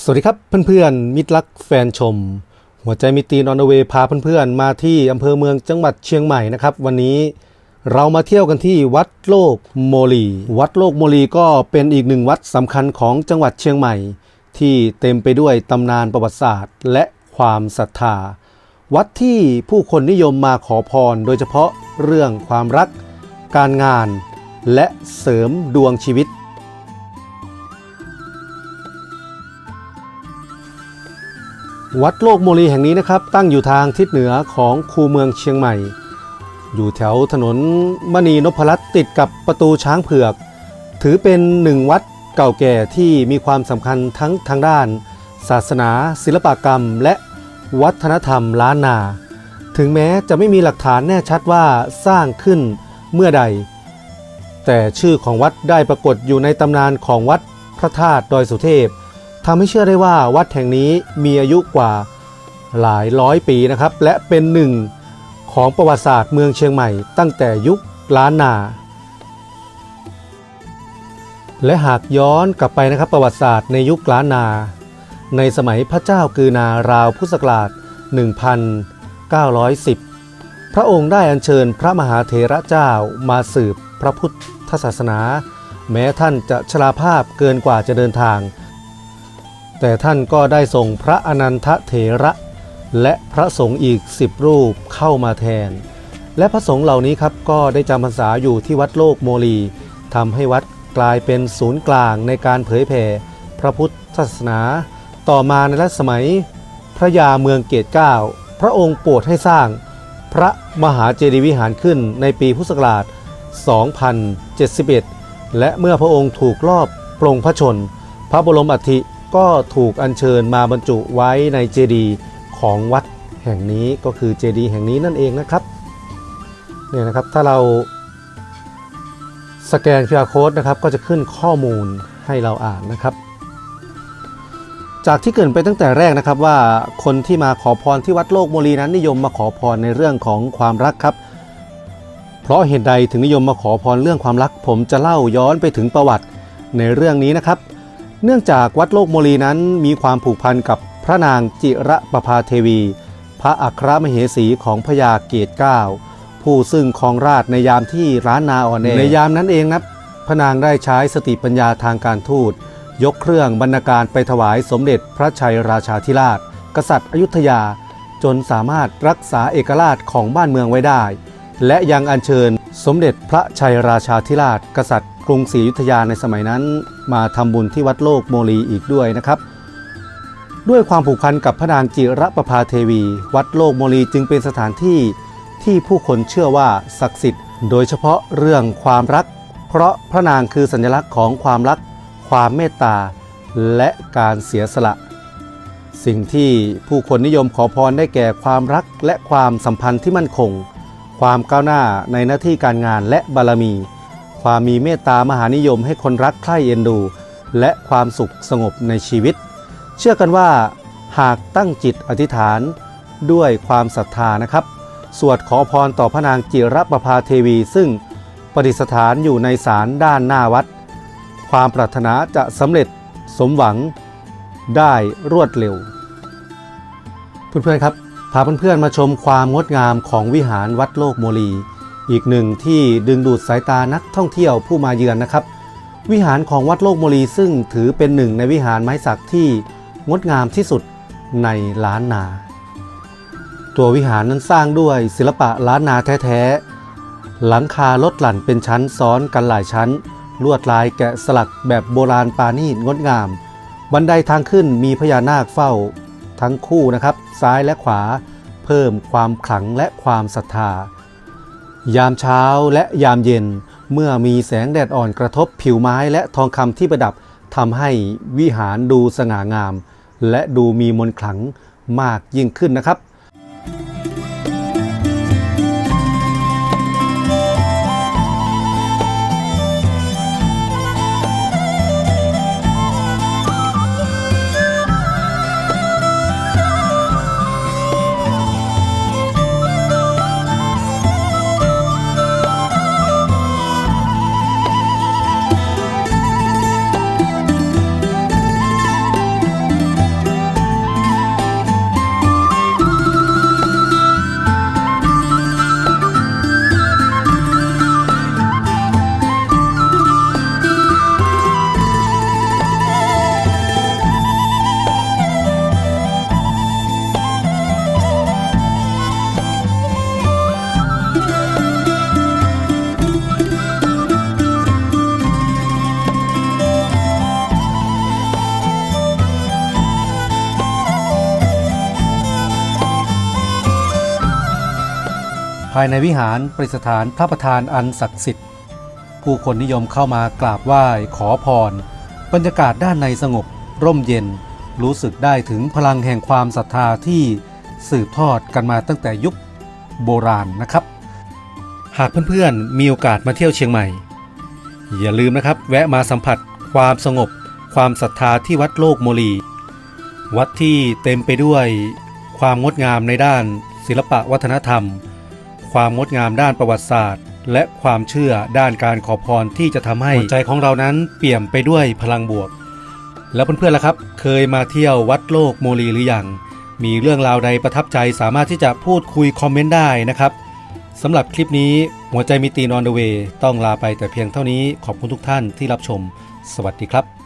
สวัสดีครับเพื่อนๆมิตรรักแฟนชม หัวใจมิตีนอนเวย์พาเพื่อนๆมาที่อำเภอเมืองจังหวัดเชียงใหม่นะครับ วันนี้เรามาเที่ยวกันที่วัดโลกโมลี วัดโลกโมลีก็เป็นอีกหนึ่งวัดสำคัญของจังหวัดเชียงใหม่ ที่เต็มไปด้วยตำนานประวัติศาสตร์ และความศรัทธา วัดที่ผู้คนนิยมมาขอพร โดยเฉพาะเรื่องความรัก การงาน และเสริมดวงชีวิต วัดโลกโมลีแห่งนี้นะครับ ตั้งอยู่ทางทิศเหนือของคูเมืองเชียงใหม่ อยู่แถวถนนมณีนพรัตน์ติดกับประตูช้างเผือก ถือเป็นหนึ่งวัดเก่าแก่ที่มีความสำคัญทั้งทางด้าน ศาสนา ศิลปกรรม และวัฒนธรรมล้านนา ถึงแม้จะไม่มีหลักฐานแน่ชัดว่าสร้างขึ้นเมื่อใด แต่ชื่อของวัดได้ปรากฏอยู่ในตำนานของวัดพระธาตุดอยสุเทพ ทำให้เชื่อได้ว่าวัดแห่งนี้มีอายุกว่าหลายร้อยปีนะครับ และเป็นหนึ่งของประวัติศาสตร์เมืองเชียงใหม่ ตั้งแต่ยุคล้านนา และหากย้อนกลับไปนะครับประวัติศาสตร์ในยุคล้านนา ในสมัยพระเจ้ากือนาราวพุทธศักราช 1910 พระองค์ได้อัญเชิญพระมหาเถระเจ้ามาสืบพระพุทธศาสนา แม้ท่านจะชราภาพเกินกว่าจะเดินทาง แต่ท่านก็ได้ส่งพระอนันทเถระ และพระสงฆ์อีกสิบรูปเข้ามาแทน และพระสงฆ์เหล่านี้ครับก็ได้จำพรรษาอยู่ที่วัดโลกโมลีทำให้วัดกลายเป็นศูนย์กลางในการเผยแผ่พระพุทธศาสนา ต่อมาในรัชสมัย พระยาเมืองเกตเก้าพระองค์โปรดให้สร้างพระมหาเจดีย์วิหารขึ้นในปีพุทธศักราช 2071 และเมื่อพระองค์ถูกลอบปลงพระชน พระบรมอัฐิ ก็ถูกอัญเชิญมาบรรจุไว้ในเจดีย์ของวัดแห่งนี้ก็คือเจดีย์แห่งนี้นั่นเองนะครับเนี่ยนะครับถ้าเราสแกน QR Code นะครับก็จะขึ้นข้อมูลให้เราอ่านนะครับ จากที่เกินไปตั้งแต่แรกนะครับว่าคนที่มาขอพรที่วัดโลกโมลีนั้นนิยมมาขอพรในเรื่องของความรักครับ เพราะเหตุใดถึงนิยมมาขอพรเรื่องความรัก ผมจะเล่าย้อนไปถึงประวัติในเรื่องนี้นะครับ เนื่องจากวัดโลกโมลีนั้นมีความผูกพันกับพระนางจิระประภาเทวี พระอัครมเหสีของพญาเกตเก้าผู้ซึ่งครองราชในยามที่ร้านนาอ่อนแอในยามนั้นเองนะพระนางได้ใช้สติปัญญาทางการทูต ยกเครื่องบรรณาการไปถวายสมเด็จพระชัยราชาธิราช กษัตริย์อยุธยา จนสามารถรักษาเอกราชของบ้านเมืองไว้ได้ และยังอัญเชิญ สมเด็จพระชัยราชาธิราช กษัตริย์ กรุงศรีอยุธยาในสมัยนั้น มาทำบุญที่วัดโลกโมลีอีกด้วยนะครับ ด้วยความผูกพันกับพระนางจิระประภาเทวี วัดโลกโมลีจึงเป็นสถานที่ที่ผู้คนเชื่อว่าศักดิ์สิทธิ์ โดยเฉพาะเรื่องความรัก เพราะพระนางคือสัญลักษณ์ของความรัก ความเมตตา และการเสียสละ สิ่งที่ผู้คนนิยมขอพรได้แก่ความรักและความสัมพันธ์ที่มั่นคง ความก้าวหน้าในหน้าที่การงานและบารมี ความมีเมตตามหานิยมให้คนรักใคร่เอ็นดู และความสุขสงบในชีวิต เชื่อกันว่า หากตั้งจิตอธิษฐานด้วยความศรัทธานะครับ สวดขอพรต่อพระนางจิรประภาเทวี ซึ่งประดิษฐานอยู่ในศาลด้านหน้าวัด ความปรารถนาจะสำเร็จสมหวังได้รวดเร็ว เพื่อนๆครับ พาเพื่อนๆมาชมความงดงามของวิหารวัดโลกโมลี อีกหนึ่งที่ดึงดูดสายตานักท่องเที่ยวผู้มาเยือนนะครับ วิหารของวัดโลกโมลีซึ่งถือเป็นหนึ่งในวิหารไม้สักที่งดงามที่สุดในล้านนา ตัววิหารนั้นสร้างด้วยศิลปะล้านนาแท้ๆ หลังคาลดหลั่นเป็นชั้นซ้อนกันหลายชั้น ลวดลายแกะสลักแบบโบราณปานีตงดงาม บันไดทางขึ้นมีพญานาคเฝ้า ทั้งคู่นะครับ ซ้ายและขวา เพิ่มความขลังและความศรัทธา ยามเช้าและยามเย็น เมื่อมีแสงแดดอ่อนกระทบผิวไม้และทองคำที่ประดับทำให้วิหารดูสง่างาม และดูมีมนต์ขลังมากยิ่งขึ้นนะครับ ภายในวิหารประดิษฐานพระประธานอันศักดิ์สิทธิ์ ผู้คนนิยมเข้ามากราบไหว้ขอพร บรรยากาศด้านในสงบ ร่มเย็น รู้สึกได้ถึงพลังแห่งความศรัทธาที่สืบทอดกันมาตั้งแต่ยุคโบราณนะครับ หากเพื่อนๆมีโอกาสมาเที่ยวเชียงใหม่ อย่าลืมนะครับ แวะมาสัมผัสความสงบ ความศรัทธาที่วัดโลกโมลี วัดที่เต็มไปด้วยความงดงามในด้านศิลปะวัฒนธรรม ความงดงามด้านประวัติศาสตร์ และความเชื่อด้านการขอพรที่จะทำให้หัวใจของเรานั้นเปี่ยมไปด้วยพลังบวก แล้วเพื่อนๆล่ะครับ เคยมาเที่ยววัดโลกโมลีหรือยังมีเรื่องราวใดประทับใจสามารถที่จะพูดคุยคอมเมนต์ได้นะครับสำหรับคลิปนี้หัวใจมีตีนอนเดเวต้องลาไปแต่เพียงเท่านี้ขอบคุณทุกท่านที่รับชม สวัสดีครับ